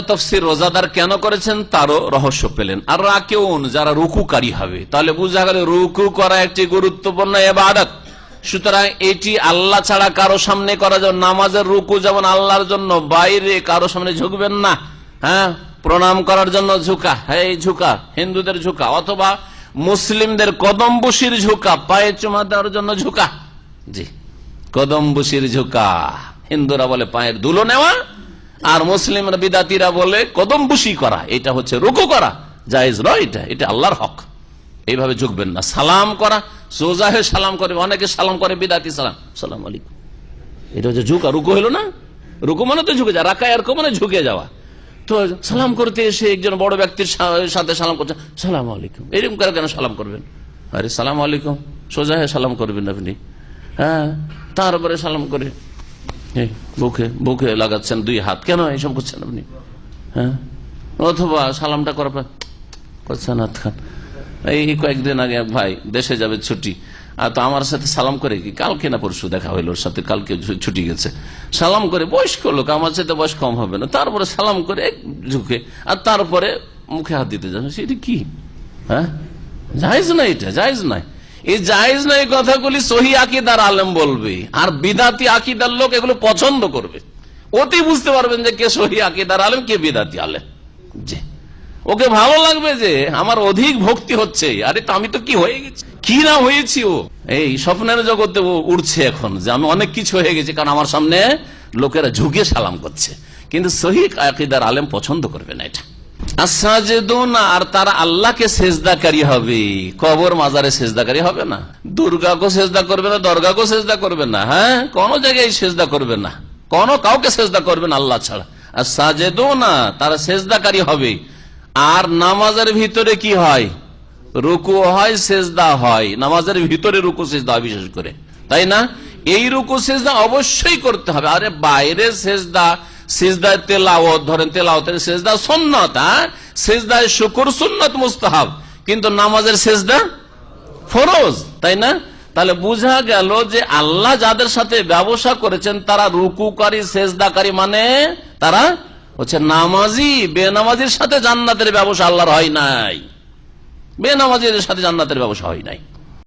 তফসির রোজাদার কেন করেছেন? তারও রহস্য পেলেন। আর রাকেউন যারা রুকুকারী হবে, তাহলে বুঝা গেল রুকু করা একটি গুরুত্বপূর্ণ এবাদত সুতরাং এটি আল্লাহ ছাড়া কারও সামনে করা যাবে নামাজের রুকু যেমন আল্লাহর জন্য, বাইরে কারও সামনে ঝুঁকবেন না। হ্যাঁ? প্রণাম করার জন্য ঝুঁকা হ্যাঁ ঝুঁকা, হিন্দুদের ঝুঁকা, অথবা মুসলিমদের কদম বসির ঝুঁকা, পায়ে চুমা দেওয়ার জন্য ঝুঁকা। জি কদম বসির ঝুঁকা। হিন্দুরা বলে পায়ের ধুলো নেওয়া আর মুসলিমরা বিদাতিরা বলে কদম বুসি করা, এটা হচ্ছে রুকু করা, জায়েজ নয় এটা এটা আল্লাহর হক। এইভাবে ঝুঁকবেন না। সালাম করা সোজাহে সালাম করে, অনেকে সালাম করে, বিদাতি সালাম। সালাম আলাইকুম। এটা হচ্ছে ঝুঁকা রুকু হলো না? রুকু মানে তো ঝুঁকে যা রাখায় আর মানে ঝুঁকে যাওয়া। তো সালাম করতে এসে একজন বড় ব্যক্তির সাথে সালাম করছে, সালাম আলাইকুম। এরকম করে কেন সালাম করবেন? আরে সালাম আলাইকুম, সোজা হয়ে সালাম করবেন আপনি। হ্যাঁ তারপরে সালাম করে বুকে বুকে লাগাচ্ছেন দুই হাত। কেন এইসব করছেন আপনি? হ্যাঁ? অথবা সালামটা করার করছেন হাত খান। এই কয়েকদিন আগে ভাই দেশে যাবে ছুটি। আর তো আমার সাথে সালাম করে কি কালকে না পরশু দেখা হইল ওর সাথে, কালকে ছুটি গেছে। সালাম করে বয়স্ক লোক, আমার সাথে বয়স কম হবে না। তারপরে সালাম করে ঝুঁকে, আর তারপরে মুখে হাত দিতে যাবে সেটা কি? হ্যাঁ? জায়েজ না এটা, জায়েজ নাই। এই জায়েজ নাই কথাগুলি সহি আকিদার আলেম বলবে, আর বিদাতি আকিদার লোক এগুলো পছন্দ করবে। অতি বুঝতে পারবেন যে কে সহি আকিদার আলেম, কে বিদাতি আলেম। জি। ওকে ভালো লাগবে যে আমার অধিক ভক্তি হচ্ছে। আরে আমি তো কি হয়ে গেছি? কি না হয়েছি ও? এই স্বপ্নের জগতে উঠছে এখন যে আমি অনেক কিছু হয়ে গেছি, কারণ আমার সামনে লোকেরা ঝুঁকে সালাম করছে। কিন্তু সহি আকিদার আলেম পছন্দ করবে না এটা। আর তারা আল্লাহকে সেজদাকারী হবে। কবর মাজারে সেজদাকারী হবে না। দুর্গাকে সেজদা করবে না দরগাকে সেজদা করবে না হ্যাঁ? কোন জায়গায় সেজদা করবে না। কোন কাউকে সেজদা করবে না আল্লাহ ছাড়া। আর সাজেদো না তারা সেজদাকারী হবে। আর নামাজের ভিতরে কি হয়? রুকু হয়, সেজদা হয়। নামাজের ভিতরে রুকু, সেজদা বিশেষ করে। তাই না? এই রুকু, সেজদা অবশ্যই করতে হবে। আরে বাইরে সেজদা সেজদায় তেলাওত ধরেন তেলাওতের সেজদা সন্ন্যত হ্যাঁ? সেজদায় শুকুর, সুন্নত, মুস্তাহাব। কিন্তু নামাজের সেজদা ফরজ, তাই না? তাহলে বোঝা গেল যে আল্লাহ যাদের সাথে ব্যবসা করেছেন, তারা রুকুকারী, সেজদাকারী মানে তারা হচ্ছে নামাজি, বেনামাজির সাথে জান্নাতের ব্যবসা আল্লাহর হয় নাই। বেনামাজিদের সাথে জান্নাতের ব্যবসা হয় নাই।